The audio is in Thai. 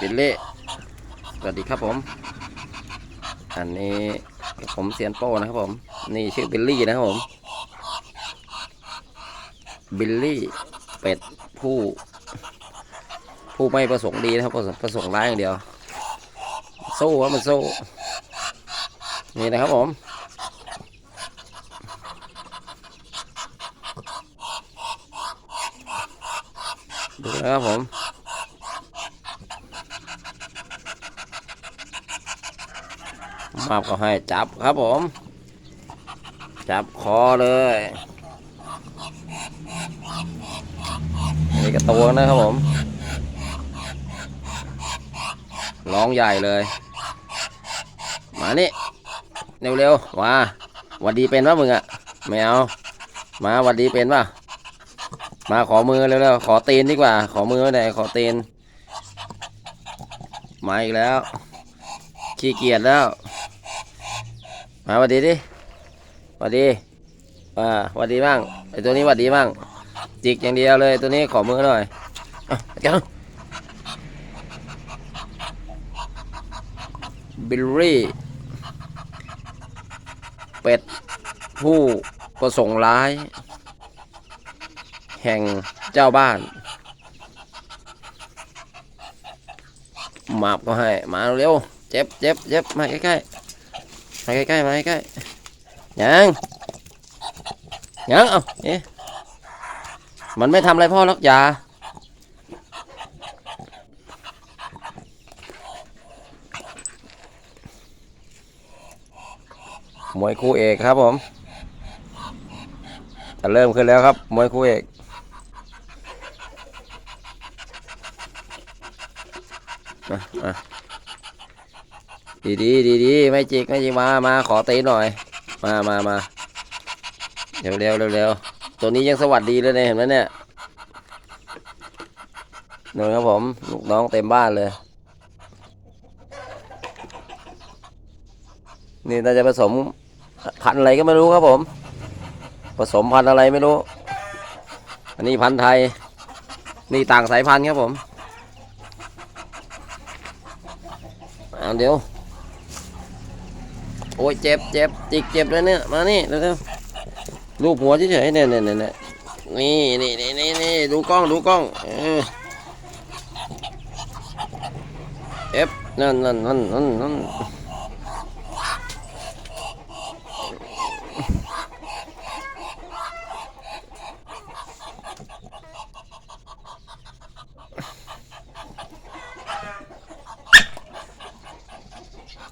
บิลลี่สวัสดีครับผม อันนี้ผมเซียนโป้นะครับผม นี่ชื่อบิลลี่นะครับผม บิลลี่เป็ดผู้ ผู้ไม่ประสงค์ดีนะครับประสงประสงค์ร้ายอย่างเดียว สู้ครับมันสู้ นี่นะครับผมดูนะครับผม มาบก็ให้จับครับผม จับคอเลยนี่กระตัวนะครับผม ร้องใหญ่เลย มานี่ เร็วๆมาหวัดดีเป็นป่ะมึงอะไม่เอา มาหวัดดีเป็นป่ะ มาขอมือเร็วๆ ขอตีนดีกว่า ขอมือหน่อยขอตีนมาอีกแล้ว ขี้เกียจแล้ว มาหวัดดีดิหวัดดีอ่าหวัดดีบ้างไอตัวนี้หวัดดีบ้างจิกอย่างเดียวเลยตัวนี้ขอมือหน่อยอะจ้าบิลลี่เป็ดผู้ประสงค์ร้าย แห่งเจ้าบ้านหมาบก็ให้ มาเร็ว เจ็บเจ็บเจ็บมาใกล้ๆ มาใกล้ๆมาใกล้ๆยังยังเอ้าเอ๊ะมันไม่ทำอะไรพ่อหรอกอยาหมวยคู่เอกครับผมจะเริ่มขึ้นแล้วครับมวยคู่เอกมามา ดีดีดีดีไม่จิกไม่จิกมามาขอตีหน่อย มามามาเร็วเร็วเร็วเร็วตัวนี้ยังสวัสดีเลยเนี่ยเห็นไหมเนี่ยนู่นครับผมลูกน้องเต็มบ้านเลย นี่น่าจะผสมพันธ์อะไรก็ไม่รู้ครับผม ผสมพันธ์อะไรไม่รู้ อันนี้พันธุ์ไทย นี่ต่างสายพันธุ์ครับผม เอาเดี๋ยว โอ้ยเจ็บเจ็บจิกเจ็บเลยเนี่ยมานี่เร็วๆรูปหัวเฉยๆเนี่ยเนี่ยเนี่ยเนี่ยนี่นี่นี่นี่ดูกล้องดูกล้องเออเจ็บนั่นนั่นนั่นนั่นนั่น